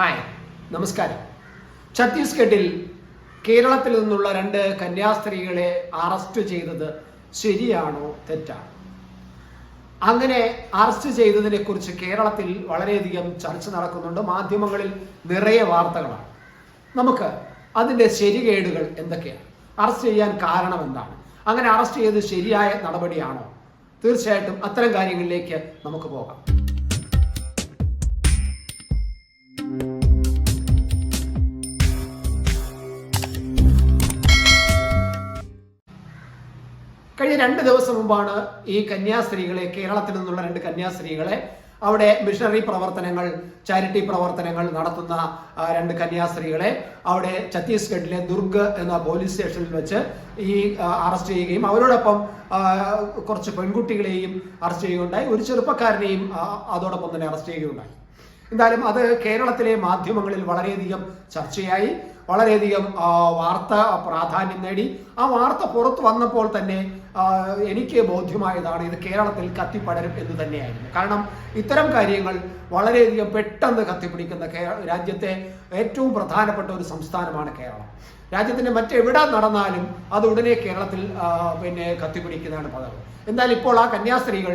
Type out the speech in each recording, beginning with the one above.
Hi നമസ്കാരം. ഛത്തീസ്ഗഡിൽ കേരളത്തിൽ നിന്നുള്ള രണ്ട് കന്യാസ്ത്രീകളെ അറസ്റ്റ് ചെയ്തത് ശരിയാണോ തെറ്റാണോ? അങ്ങനെ അറസ്റ്റ് ചെയ്തതിനെ കുറിച്ച് കേരളത്തിൽ വളരെയധികം ചർച്ച നടക്കുന്നുണ്ട്. മാധ്യമങ്ങളിൽ നിറയെ വാർത്തകളാണ്. നമുക്ക് അതിന്റെ ശരികേടുകൾ എന്തൊക്കെയാണ്? അറസ്റ്റ് ചെയ്യാൻ കാരണം എന്താണ്? അങ്ങനെ അറസ്റ്റ് ചെയ്ത് ശരിയായ നടപടിയാണോ? തീർച്ചയായിട്ടും അത്തരം കാര്യങ്ങളിലേക്ക് നമുക്ക് പോകാം. കഴിഞ്ഞ രണ്ട് ദിവസം മുമ്പാണ് ഈ കന്യാസ്ത്രീകളെ കേരളത്തിൽ നിന്നുള്ള രണ്ട് കന്യാസ്ത്രീകളെ അവിടെ മിഷണറി പ്രവർത്തനങ്ങൾ ചാരിറ്റി പ്രവർത്തനങ്ങൾ നടത്തുന്ന രണ്ട് കന്യാസ്ത്രീകളെ അവിടെ ഛത്തീസ്ഗഡിലെ ദുർഗ് എന്ന പോലീസ് സ്റ്റേഷനിൽ വെച്ച് ഈ അറസ്റ്റ് ചെയ്യുകയും അവരോടൊപ്പം കുറച്ച് പെൺകുട്ടികളെയും അറസ്റ്റ് ചെയ്യുകയുണ്ടായി. ഒരു ചെറുപ്പക്കാരനെയും അതോടൊപ്പം തന്നെ അറസ്റ്റ് ചെയ്യുകയുണ്ടായി. എന്തായാലും അത് കേരളത്തിലെ മാധ്യമങ്ങളിൽ വളരെയധികം ചർച്ചയായി. വളരെയധികം വാർത്ത പ്രാധാന്യം നേടി. ആ വാർത്ത പുറത്തു വന്നപ്പോൾ തന്നെ എനിക്ക് ബോധ്യമായതാണ് ഇത് കേരളത്തിൽ കത്തിപ്പടരും എന്ന് തന്നെയായിരുന്നു. കാരണം ഇത്തരം കാര്യങ്ങൾ വളരെയധികം പെട്ടെന്ന് കത്തിപ്പിടിക്കുന്ന രാജ്യത്തെ ഏറ്റവും പ്രധാനപ്പെട്ട ഒരു സംസ്ഥാനമാണ് കേരളം. രാജ്യത്തിന്റെ മറ്റെവിടെ നടന്നാലും അത് ഉടനെ കേരളത്തിൽ പിന്നെ കത്തിപ്പിടിക്കുന്നതാണ് പതിവ്. എന്നാൽ ഇപ്പോൾ ആ കന്യാസ്ത്രീകൾ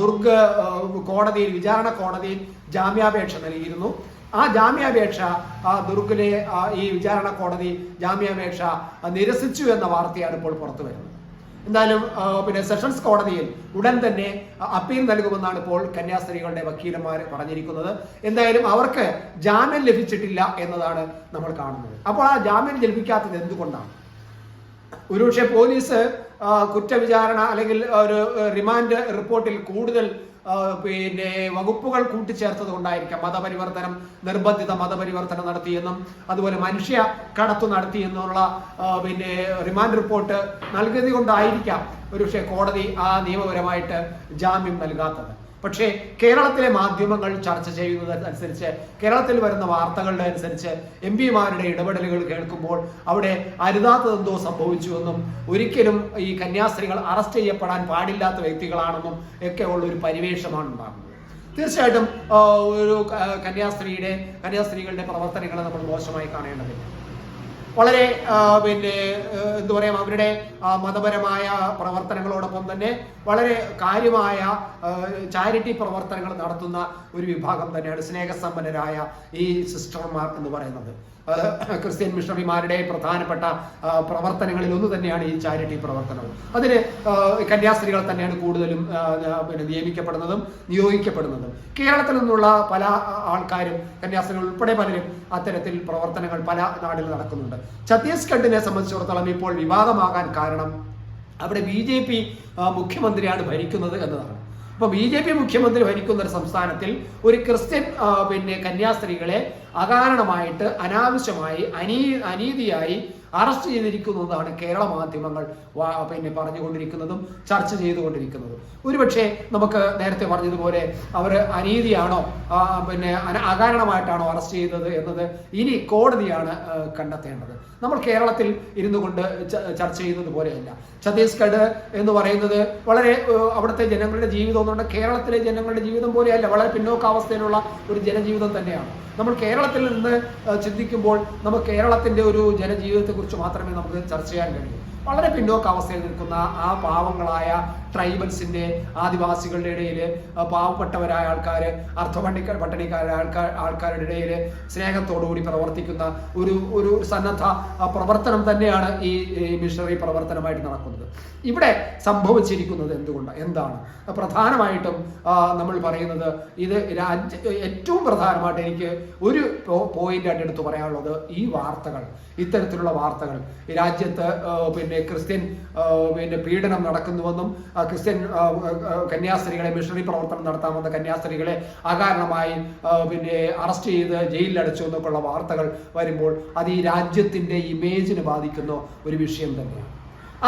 ദുർഗ കോടതിയിൽ വിചാരണ കോടതിയിൽ ജാമ്യാപേക്ഷ നൽകിയിരുന്നു. ആ ജാമ്യാപേക്ഷ ദുർഗിലെ ഈ വിചാരണ കോടതി ജാമ്യാപേക്ഷ നിരസിച്ചു എന്ന വാർത്തയാണ് ഇപ്പോൾ പുറത്തു വരുന്നത്. എന്തായാലും പിന്നെ സെഷൻസ് കോടതിയിൽ ഉടൻ തന്നെ അപ്പീൽ നൽകുമെന്നാണ് ഇപ്പോൾ കന്യാസ്ത്രീകളുടെ വക്കീലന്മാർ പറഞ്ഞിരിക്കുന്നത്. എന്തായാലും അവർക്ക് ജാമ്യം ലഭിച്ചിട്ടില്ല എന്നതാണ് നമ്മൾ കാണുന്നത്. അപ്പോൾ ആ ജാമ്യം ലഭിക്കാത്തത് എന്തുകൊണ്ടാണ്? ഒരുപക്ഷെ പോലീസ് കുറ്റവിചാരണ അല്ലെങ്കിൽ ഒരു റിമാൻഡ് റിപ്പോർട്ടിൽ കൂടുതൽ പിന്നെ വകുപ്പുകൾ കൂട്ടിച്ചേർത്തത് കൊണ്ടായിരിക്കാം മതപരിവർത്തനം നിർബന്ധിത മതപരിവർത്തനം നടത്തിയെന്നും അതുപോലെ മനുഷ്യ കടത്തു നടത്തിയെന്നുള്ള പിന്നെ റിമാൻഡ് റിപ്പോർട്ട് നൽകിയത് കൊണ്ടായിരിക്കാം ഒരുപക്ഷെ കോടതി ആ നിയമപരമായിട്ട് ജാമ്യം നൽകാത്തത്. പക്ഷേ കേരളത്തിലെ മാധ്യമങ്ങൾ ചർച്ച ചെയ്യുന്നത് അനുസരിച്ച് കേരളത്തിൽ വരുന്ന വാർത്തകളുടെ അനുസരിച്ച് എം പിമാരുടെ ഇടപെടലുകൾ കേൾക്കുമ്പോൾ അവിടെ അരുതാത്തതെന്തോ സംഭവിച്ചുവെന്നും ഒരിക്കലും ഈ കന്യാസ്ത്രീകൾ അറസ്റ്റ് ചെയ്യപ്പെടാൻ പാടില്ലാത്ത വ്യക്തികളാണെന്നും ഒക്കെ ഉള്ള ഒരു പരിവേഷമാണ് ഉണ്ടാകുന്നത്. തീർച്ചയായിട്ടും ഒരു കന്യാസ്ത്രീയുടെ കന്യാസ്ത്രീകളുടെ പ്രവർത്തനങ്ങളെ നമ്മൾ മോശമായി കാണേണ്ടതില്ല. വളരെ പിന്നെ എന്താ പറയാം അവരുടെ മതപരമായ പ്രവർത്തനങ്ങളോടൊപ്പം തന്നെ വളരെ കാര്യമായ ചാരിറ്റി പ്രവർത്തനങ്ങൾ നടത്തുന്ന ഒരു വിഭാഗം തന്നെയാണ് സ്നേഹസമ്പന്നരായ ഈ സിസ്റ്റർമാർ എന്ന് പറയുന്നത്. ക്രിസ്ത്യൻ മിഷണറിമാരുടെ പ്രധാനപ്പെട്ട പ്രവർത്തനങ്ങളിൽ ഒന്ന് തന്നെയാണ് ഈ ചാരിറ്റി പ്രവർത്തനവും അതിന് കന്യാസ്ത്രീകൾ തന്നെയാണ് കൂടുതലും പിന്നെ നിയമിക്കപ്പെടുന്നതും നിയോഗിക്കപ്പെടുന്നതും. കേരളത്തിൽ നിന്നുള്ള പല ആൾക്കാരും കന്യാസ്ത്രീകൾ ഉൾപ്പെടെ പലരും അത്തരത്തിൽ പ്രവർത്തനങ്ങൾ പല നാടുകളിൽ നടക്കുന്നുണ്ട്. ഛത്തീസ്ഗഡിനെ സംബന്ധിച്ചിടത്തോളം ഇപ്പോൾ വിവാദമാകാൻ കാരണം അവിടെ ബി ജെ പി മുഖ്യമന്ത്രിയാണ് ഭരിക്കുന്നത് എന്നതാണ്. അപ്പൊ ബി ജെ പി മുഖ്യമന്ത്രി ഭരിക്കുന്ന ഒരു സംസ്ഥാനത്തിൽ ഒരു ക്രിസ്ത്യൻ പിന്നെ കന്യാസ്ത്രീകളെ അകാരണമായിട്ട് അനാവശ്യമായി അനീ അനീതിയായി അറസ്റ്റ് ചെയ്തിരിക്കുന്നതാണ് കേരള മാധ്യമങ്ങൾ പിന്നെ പറഞ്ഞുകൊണ്ടിരിക്കുന്നതും ചർച്ച ചെയ്തുകൊണ്ടിരിക്കുന്നതും. ഒരുപക്ഷെ നമുക്ക് നേരത്തെ പറഞ്ഞതുപോലെ അവർ അനീതിയാണോ പിന്നെ അകാരണമായിട്ടാണോ അറസ്റ്റ് ചെയ്തത് എന്നത് ഇനി കോടതിയാണ് കണ്ടെത്തേണ്ടത്. നമ്മൾ കേരളത്തിൽ ഇരുന്നു കൊണ്ട് ചർച്ച ചെയ്യുന്നത് പോലെയല്ല. ഛത്തീസ്ഗഡ് എന്ന് പറയുന്നത് വളരെ അവിടുത്തെ ജനങ്ങളുടെ ജീവിതം എന്നുകൊണ്ട് കേരളത്തിലെ ജനങ്ങളുടെ ജീവിതം പോലെയല്ല. വളരെ പിന്നോക്കാവസ്ഥയിലുള്ള ഒരു ജനജീവിതം തന്നെയാണ്. നമ്മൾ കേരളത്തിൽ നിന്ന് ചിന്തിക്കുമ്പോൾ നമുക്ക് കേരളത്തിന്റെ ഒരു ജനജീവിതത്തെക്കുറിച്ച് മാത്രമേ നമുക്ക് ചർച്ച ചെയ്യാൻ കഴിയൂ. വളരെ പിന്നോക്കാവസ്ഥയിൽ നിൽക്കുന്ന ആ പാവങ്ങളായ ട്രൈബൽസിന്റെ ആദിവാസികളുടെ ഇടയിൽ പാവപ്പെട്ടവരായ ആൾക്കാർ അർത്ഥപണ്ഡിക്ക പട്ടണിക്കാരായ ആൾക്കാർ ആൾക്കാരുടെ ഇടയിൽ സ്നേഹത്തോടുകൂടി പ്രവർത്തിക്കുന്ന ഒരു ഒരു സന്നദ്ധ പ്രവർത്തനം തന്നെയാണ് ഈ മിഷണറി പ്രവർത്തനമായിട്ട് നടക്കുന്നത്. ഇവിടെ സംഭവിച്ചിരിക്കുന്നത് എന്തുകൊണ്ട്? എന്താണ്? പ്രധാനമായിട്ടും നമ്മൾ പറയുന്നത് ഇത് രാജ്യ ഏറ്റവും പ്രധാനമായിട്ട് എനിക്ക് ഒരു പോയിന്റ് ആയിട്ട് എടുത്തു പറയാനുള്ളത് ഈ വാർത്തകൾ ഇത്തരത്തിലുള്ള വാർത്തകൾ. രാജ്യത്ത് പിന്നെ ക്രിസ്ത്യൻ പിന്നെ പീഡനം നടക്കുന്നുവെന്നും ക്രിസ്ത്യൻ കന്യാസ്ത്രീകളെ മിഷണറി പ്രവർത്തനം നടത്താൻ വന്ന കന്യാസ്ത്രീകളെ അകാരണമായി പിന്നെ അറസ്റ്റ് ചെയ്ത് ജയിലിലടച്ചു എന്നൊക്കെയുള്ള വാർത്തകൾ വരുമ്പോൾ അത് ഈ രാജ്യത്തിന്റെ ഇമേജിന് ബാധിക്കുന്ന ഒരു വിഷയം തന്നെയാണ്.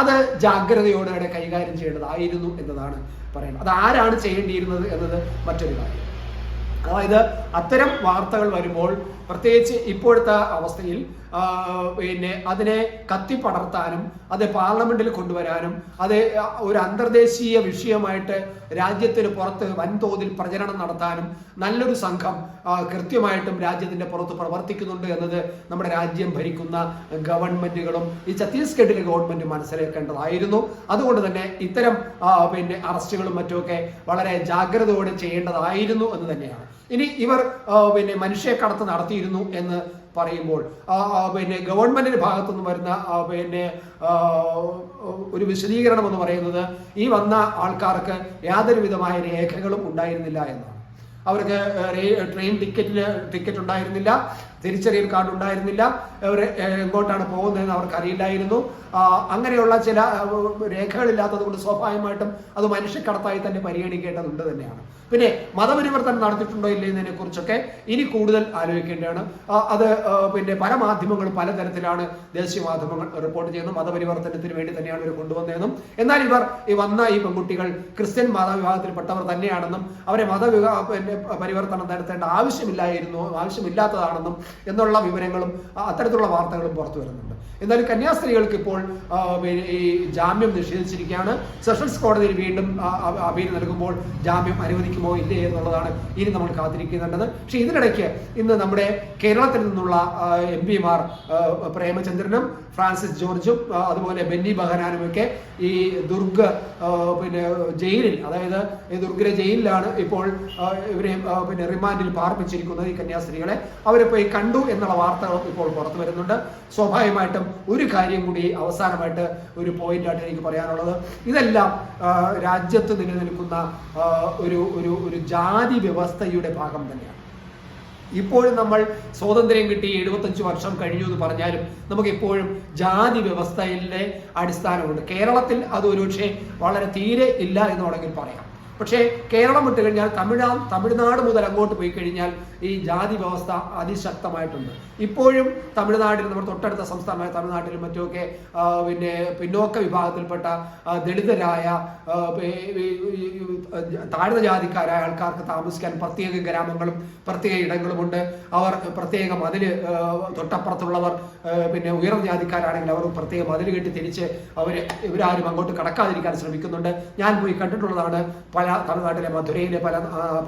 അത് ജാഗ്രതയോടെ കൈകാര്യം ചെയ്യേണ്ടതായിരുന്നു എന്നതാണ് പറയുന്നത്. അത് ആരാണ് ചെയ്യേണ്ടിയിരുന്നത് എന്നത് മറ്റൊരു കാര്യം. അതായത് അത്തരം വാർത്തകൾ വരുമ്പോൾ പ്രത്യേകിച്ച് ഇപ്പോഴത്തെ അവസ്ഥയിൽ പിന്നെ അതിനെ കത്തിപ്പടർത്താനും അത് പാർലമെന്റിൽ കൊണ്ടുവരാനും അത് ഒരു അന്തർദേശീയ വിഷയമായിട്ട് രാജ്യത്തിന് പുറത്ത് വൻതോതിൽ പ്രചരണം നടത്താനും നല്ലൊരു സംഘം കൃത്യമായിട്ടും രാജ്യത്തിന്റെ പുറത്ത് പ്രവർത്തിക്കുന്നുണ്ട് എന്നത് നമ്മുടെ രാജ്യം ഭരിക്കുന്ന ഗവൺമെന്റുകളും ഈ ഛത്തീസ്ഗഡിലെ ഗവൺമെന്റ് മനസ്സിലാക്കേണ്ടതായിരുന്നു. അതുകൊണ്ട് തന്നെ ഇത്തരം പിന്നെ അറസ്റ്റുകളും മറ്റുമൊക്കെ വളരെ ജാഗ്രതയോടെ ചെയ്യേണ്ടതായിരുന്നു എന്ന് തന്നെയാണ്. ഇനി ഇവർ പിന്നെ മനുഷ്യക്കടത്ത് നടത്തിയിരുന്നു എന്ന് പറയുമ്പോൾ പിന്നെ ഗവൺമെന്റിന്റെ ഭാഗത്തുനിന്ന് വരുന്ന പിന്നെ ഒരു വിശദീകരണം എന്ന് പറയുന്നത് ഈ വന്ന ആൾക്കാർക്ക് യാതൊരു വിധമായ രേഖകളും ഉണ്ടായിരുന്നില്ല എന്നാണ്. അവർക്ക് ട്രെയിൻ ടിക്കറ്റിന് ടിക്കറ്റ് ഉണ്ടായിരുന്നില്ല. തിരിച്ചറിയൽ കാർഡ് ഉണ്ടായിരുന്നില്ല. അവർ എങ്ങോട്ടാണ് പോകുന്നതെന്ന് അവർക്ക് അറിയില്ലായിരുന്നു അങ്ങനെയുള്ള ചില രേഖകളില്ലാത്തത് കൊണ്ട് സ്വാഭാവികമായിട്ടും അത് മനുഷ്യക്കടത്തായി തന്നെ പരിഗണിക്കേണ്ടതുണ്ട് തന്നെയാണ്. പിന്നെ മതപരിവർത്തനം നടത്തിയിട്ടുണ്ടോ ഇല്ലേ എന്നതിനെ കുറിച്ചൊക്കെ ഇനി കൂടുതൽ ആലോചിക്കേണ്ടതാണ്. അത് പിന്നെ പല മാധ്യമങ്ങളും പലതരത്തിലാണ് ദേശീയ മാധ്യമങ്ങൾ റിപ്പോർട്ട് ചെയ്യുന്നത് മതപരിവർത്തനത്തിന് വേണ്ടി തന്നെയാണ് ഇവർ കൊണ്ടുവന്നതെന്നും. എന്നാൽ ഇവർ ഈ വന്ന ഈ പെൺകുട്ടികൾ ക്രിസ്ത്യൻ മതവിഭാഗത്തിൽപ്പെട്ടവർ തന്നെയാണെന്നും അവരെ മതവിഭാ പിന്നെ പരിവർത്തനം നടത്തേണ്ട ആവശ്യമില്ലായിരുന്നു ആവശ്യമില്ലാത്തതാണെന്നും എന്നുള്ള വിവരങ്ങളും അത്തരത്തിലുള്ള വാർത്തകളും പുറത്തു വരുന്നുണ്ട്. എന്നാലും കന്യാസ്ത്രീകൾക്ക് ഇപ്പോൾ ഈ ജാമ്യം നിഷേധിച്ചിരിക്കുകയാണ്. സെഷൻസ് കോടതിയിൽ വീണ്ടും അപീൽ നൽകുമ്പോൾ ജാമ്യം അനുവദിക്കുമോ ഇല്ലേ എന്നുള്ളതാണ് ഇനി നമ്മൾ കാത്തിരിക്കുന്നുണ്ടത് പക്ഷേ ഇതിനിടയ്ക്ക് ഇന്ന് നമ്മുടെ കേരളത്തിൽ നിന്നുള്ള എം പിമാർ പ്രേമചന്ദ്രനും ഫ്രാൻസിസ് ജോർജും അതുപോലെ ബെന്നി ബഹനാനും ഒക്കെ ഈ ദുർഗ് പിന്നെ ജയിലിൽ അതായത് ഈ ദുർഗിലെ ജയിലിലാണ് ഇപ്പോൾ ഇവരെ പിന്നെ റിമാൻഡിൽ പാർപ്പിച്ചിരിക്കുന്നത് ഈ കന്യാസ്ത്രീകളെ. അവരെ പോയി കണ്ടു എന്നുള്ള വാർത്തകളും ഇപ്പോൾ പുറത്തു വരുന്നുണ്ട്. സ്വാഭാവികമായിട്ടും ഒരു കാര്യം കൂടി അവസാനമായിട്ട് ഒരു പോയിന്റായിട്ട് എനിക്ക് പറയാനുള്ളത്. ഇതെല്ലാം രാജ്യത്ത് നിലനിൽക്കുന്ന ഒരു ഒരു ഒരു ജാതി വ്യവസ്ഥയുടെ ഭാഗം തന്നെയാണ്. ഇപ്പോഴും നമ്മൾ സ്വാതന്ത്ര്യം കിട്ടി എഴുപത്തഞ്ച് വർഷം കഴിഞ്ഞു എന്ന് പറഞ്ഞാലും നമുക്ക് ഇപ്പോഴും ജാതി വ്യവസ്ഥയിലെ അടിസ്ഥാനമുണ്ട്. കേരളത്തിൽ അത് ഒരുപക്ഷെ വളരെ തീരെ ഇല്ല എന്ന് വേണമെങ്കിൽ പറയാം. പക്ഷേ കേരളം വിട്ട് കഴിഞ്ഞാൽ തമിഴ്നാട് തമിഴ്നാട് മുതൽ അങ്ങോട്ട് പോയി കഴിഞ്ഞാൽ ഈ ജാതി വ്യവസ്ഥ അതിശക്തമായിട്ടുണ്ട്. ഇപ്പോഴും തമിഴ്നാട്ടിൽ നമ്മുടെ തൊട്ടടുത്ത സംസ്ഥാനമായ തമിഴ്നാട്ടിലും മറ്റുമൊക്കെ പിന്നെ പിന്നോക്ക വിഭാഗത്തിൽപ്പെട്ട ദളിതരായ താഴ്ന്ന ജാതിക്കാരായ ആൾക്കാർക്ക് താമസിക്കാൻ പ്രത്യേക ഗ്രാമങ്ങളും പ്രത്യേക ഇടങ്ങളുമുണ്ട്. അവർ പ്രത്യേക മതിൽ തൊട്ടപ്പുറത്തുള്ളവർ പിന്നെ ഉയർന്ന ജാതിക്കാരാണെങ്കിൽ അവർ പ്രത്യേക മതിൽ കെട്ടി തിരിച്ച് അവർ ഇവരാരും അങ്ങോട്ട് കടക്കാതിരിക്കാൻ ശ്രമിക്കുന്നുണ്ട്. ഞാൻ പോയി കണ്ടിട്ടുള്ളതാണ് പല തമിഴ്നാട്ടിലെ മധുരയിലെ പല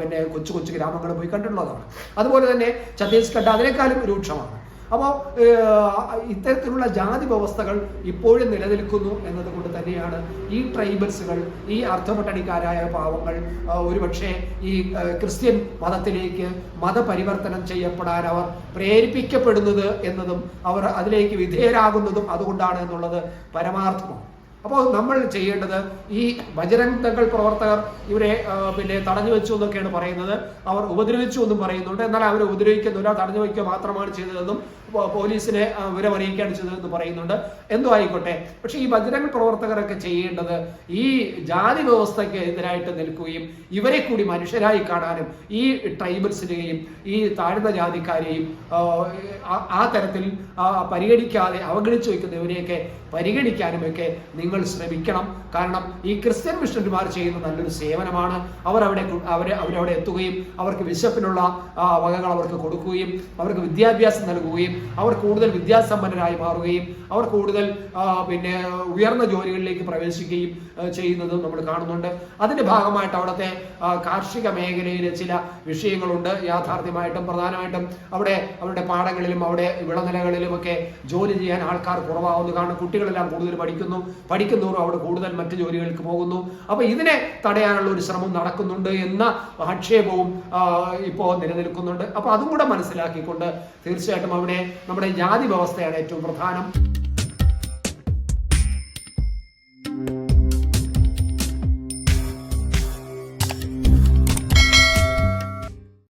പിന്നെ കൊച്ചു കൊച്ചു ഗ്രാമങ്ങൾ പോയി കണ്ടിട്ടുള്ളതാണ്. അതുപോലെ തന്നെ ഛത്തീസ്ഗഡ് അതിനേക്കാളും രൂക്ഷമാണ്. അപ്പോൾ ഇത്തരത്തിലുള്ള ജാതി വ്യവസ്ഥകൾ ഇപ്പോഴും നിലനിൽക്കുന്നു എന്നതുകൊണ്ട് തന്നെയാണ് ഈ ട്രൈബൽസുകൾ ഈ അർത്ഥപട്ടണിക്കാരായ പാവങ്ങൾ ഒരുപക്ഷെ ഈ ക്രിസ്ത്യൻ മതത്തിലേക്ക് മതപരിവർത്തനം ചെയ്യപ്പെടാൻ അവർ പ്രേരിപ്പിക്കപ്പെടുന്നത് എന്നതും അവർ അതിലേക്ക് വിധേയരാകുന്നതും അതുകൊണ്ടാണ് എന്നുള്ളത് പരമാർത്ഥമാണ്. അപ്പോൾ നമ്മൾ ചെയ്യേണ്ടത് ഈ ബജരംഗ് ദൾ പ്രവർത്തകർ ഇവരെ പിന്നെ തടഞ്ഞു വെച്ചു എന്നൊക്കെയാണ് പറയുന്നത്. അവർ ഉപദ്രവിച്ചു എന്നും പറയുന്നുണ്ട്. എന്നാൽ അവരെ ഉപദ്രവിക്കുന്നില്ല തടഞ്ഞു വയ്ക്കുക മാത്രമാണ് ചെയ്തതെന്നും പോലീസിനെ ആ, വിവരം എന്ന് ചെയ്തതെന്ന് പറയുന്നുണ്ട്. എന്തോ ആയിക്കോട്ടെ. പക്ഷേ ഈ ബജരംഗ് പ്രവർത്തകരൊക്കെ ചെയ്യേണ്ടത് ഈ ജാതി വ്യവസ്ഥയ്ക്ക് എതിരായിട്ട് നിൽക്കുകയും ഇവരെ കൂടി മനുഷ്യരായി കാണാനും ഈ ട്രൈബൽസിനെയും ഈ താഴ്ന്ന ജാതിക്കാരെയും ആ, തരത്തിൽ പരിഗണിക്കാതെ അവഗണിച്ചു വയ്ക്കുന്ന ഇവരെയൊക്കെ പരിഗണിക്കാനും ഒക്കെ നിങ്ങൾ ശ്രമിക്കണം. കാരണം ഈ ക്രിസ്ത്യൻ മിഷണറിമാർ ചെയ്യുന്ന നല്ലൊരു സേവനമാണ്. അവർ അവിടെ അവരെ അവരവിടെ എത്തുകയും അവർക്ക് വിശപ്പിനുള്ള വകകൾ അവർക്ക് കൊടുക്കുകയും അവർക്ക് വിദ്യാഭ്യാസം നൽകുകയും അവർ കൂടുതൽ വിദ്യാസമ്പന്നരായി മാറുകയും അവർ കൂടുതൽ പിന്നെ ഉയർന്ന ജോലികളിലേക്ക് പ്രവേശിക്കുകയും ചെയ്യുന്നത് നമ്മൾ കാണുന്നുണ്ട്. അതിന്റെ ഭാഗമായിട്ട് അവിടുത്തെ കാർഷിക മേഖലയിലെ ചില വിഷയങ്ങളുണ്ട്. യാഥാർത്ഥ്യമായിട്ടും പ്രധാനമായിട്ടും അവിടെ അവരുടെ പാടങ്ങളിലും അവിടെ വിളനിലകളിലും ഒക്കെ ജോലി ചെയ്യാൻ ആൾക്കാർ കുറവാകുന്നു കാരണം കുട്ടികളെല്ലാം കൂടുതൽ പഠിക്കുന്നു. പഠിക്കുന്നവരും അവിടെ കൂടുതൽ മറ്റു ജോലികൾക്ക് പോകുന്നു. അപ്പൊ ഇതിനെ തടയാനുള്ള ഒരു ശ്രമം നടക്കുന്നുണ്ട് എന്ന ആക്ഷേപവും ഇപ്പോ ഇപ്പോൾ നിലനിൽക്കുന്നുണ്ട്. അപ്പൊ അതും കൂടെ മനസ്സിലാക്കിക്കൊണ്ട് തീർച്ചയായിട്ടും അവിടെ നമ്മുടെ ജാതി വ്യവസ്ഥയാണ് ഏറ്റവും പ്രധാനം.